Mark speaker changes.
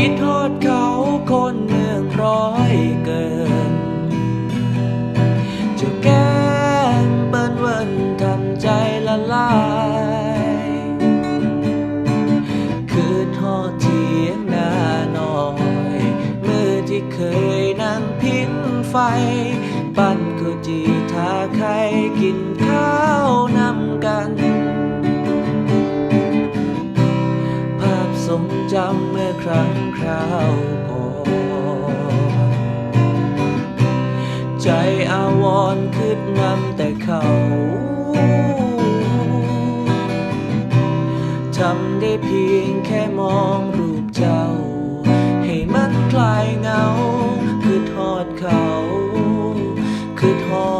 Speaker 1: คิดทอดเขาคนเมืองร้อยเกินจ้าแก้มเปิ้นเวินทำใจละลายคือทอดเทียงนาน้อย มือที่เคยนั่งพิงไฟ ปั้นข้าวจีทาไข่กิน ทรงจำเมื่อครั้งคราวก่อนใจอาวรคืดนำแต่เขาทำได้เพียงแค่มองรูปเจ้า ให้มันคลายเหงา คือทอดเขา คือท้อ